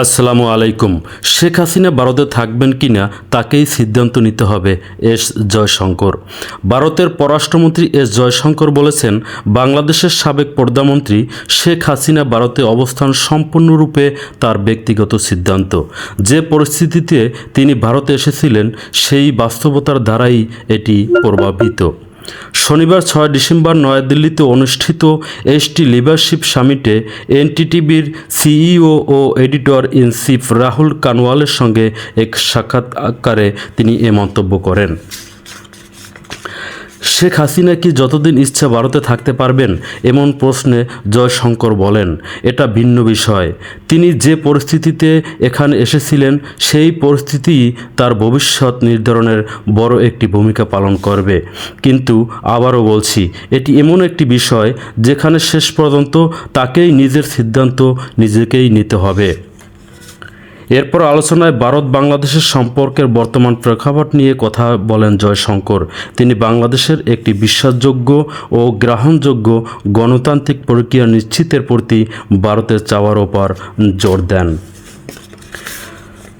আসসালামু আলাইকুম। শেখ হাসিনা ভারতে থাকবেন কিনা তাকেই সিদ্ধান্ত নিতে হবে এস জয়শঙ্কর। ভারতের পররাষ্ট্রমন্ত্রী এস জয়শঙ্কর বলেছেন, বাংলাদেশের সাবেক প্রধানমন্ত্রী শেখ হাসিনা ভারতে অবস্থান সম্পূর্ণরূপে তার ব্যক্তিগত সিদ্ধান্ত। যে পরিস্থিতিতে তিনি ভারতে এসেছিলেন, সেই বাস্তবতার দ্বারাই এটি প্রভাবিত। শনিবার ছয় ডিসেম্বর নয়াদিল্লিতে অনুষ্ঠিত এসটি লিডারশিপ সামিটে এনটিটিভির সিইও ও এডিটর ইন চিফ রাহুল কানওয়ালের সঙ্গে এক সাক্ষাৎকারে তিনি এ মন্তব্য করেন। শেখ হাসিনা কি যতদিন ইচ্ছা ভারতে থাকতে পারবেন? এমন প্রশ্নে জয়শঙ্কর বলেন, এটা ভিন্ন বিষয়। তিনি যে পরিস্থিতিতে এখানে এসেছিলেন, সেই পরিস্থিতিই তার ভবিষ্যৎ নির্ধারণের বড় একটি ভূমিকা পালন করবে। কিন্তু আবারও বলছি, এটি এমন একটি বিষয় যেখানে শেষ পর্যন্ত তাকেই নিজের সিদ্ধান্ত নিজেকেই নিতে হবে। এরপর আলোচনায় ভারত বাংলাদেশের সম্পর্কের বর্তমান প্রেক্ষাপট নিয়ে কথা বলেন জয়শঙ্কর। তিনি বাংলাদেশের একটি বিশ্বাসযোগ্য ও গ্রহণযোগ্য গণতান্ত্রিক প্রক্রিয়া নিশ্চিতের প্রতি ভারতের চাওয়ার ওপর জোর দেন।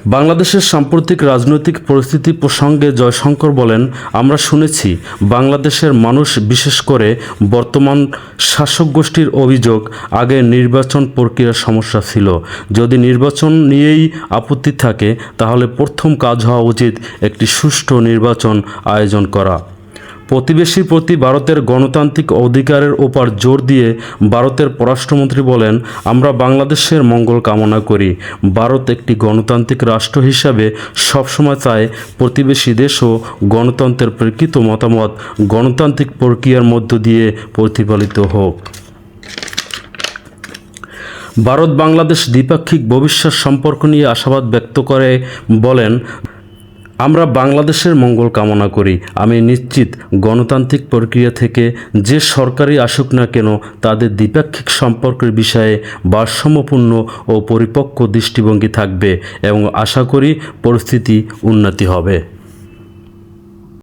বাংলাদেশের সাম্প্রতিক রাজনৈতিক পরিস্থিতি প্রসঙ্গে জয়শঙ্কর বলেন, আমরা শুনেছি বাংলাদেশের মানুষ, বিশেষ করে বর্তমান শাসক গোষ্ঠীর অভিযোগ, আগে নির্বাচন প্রক্রিয়ার সমস্যা ছিল। যদি নির্বাচন নিয়েই আপত্তি থাকে, তাহলে প্রথম কাজ হওয়া উচিত একটি সুষ্ঠু নির্বাচন আয়োজন করা। প্রতিবেশীর প্রতি ভারতের গণতান্ত্রিক অধিকারের ওপর জোর দিয়ে ভারতের পররাষ্ট্রমন্ত্রী বলেন, আমরা বাংলাদেশের মঙ্গল কামনা করি। ভারত একটি গণতান্ত্রিক রাষ্ট্র হিসাবে সবসময় চায় প্রতিবেশী দেশও গণতন্ত্রের প্রকৃত মতামত, গণতান্ত্রিক প্রক্রিয়ার মধ্য দিয়ে প্রতিফলিত হোক। ভারত বাংলাদেশ দ্বিপাক্ষিক ভবিষ্যৎ সম্পর্ক নিয়ে আশাবাদ ব্যক্ত করে, বলেন আমরা বাংলাদেশের মঙ্গল কামনা করি। আমি নিশ্চিত গণতান্ত্রিক প্রক্রিয়া থেকে যে সরকারই আসুক না কেন, তাদের দ্বিপাক্ষিক সম্পর্কের বিষয়ে ভারসাম্যপূর্ণ ও পরিপক্ক দৃষ্টিভঙ্গি থাকবে এবং আশা করি পরিস্থিতি উন্নতি হবে।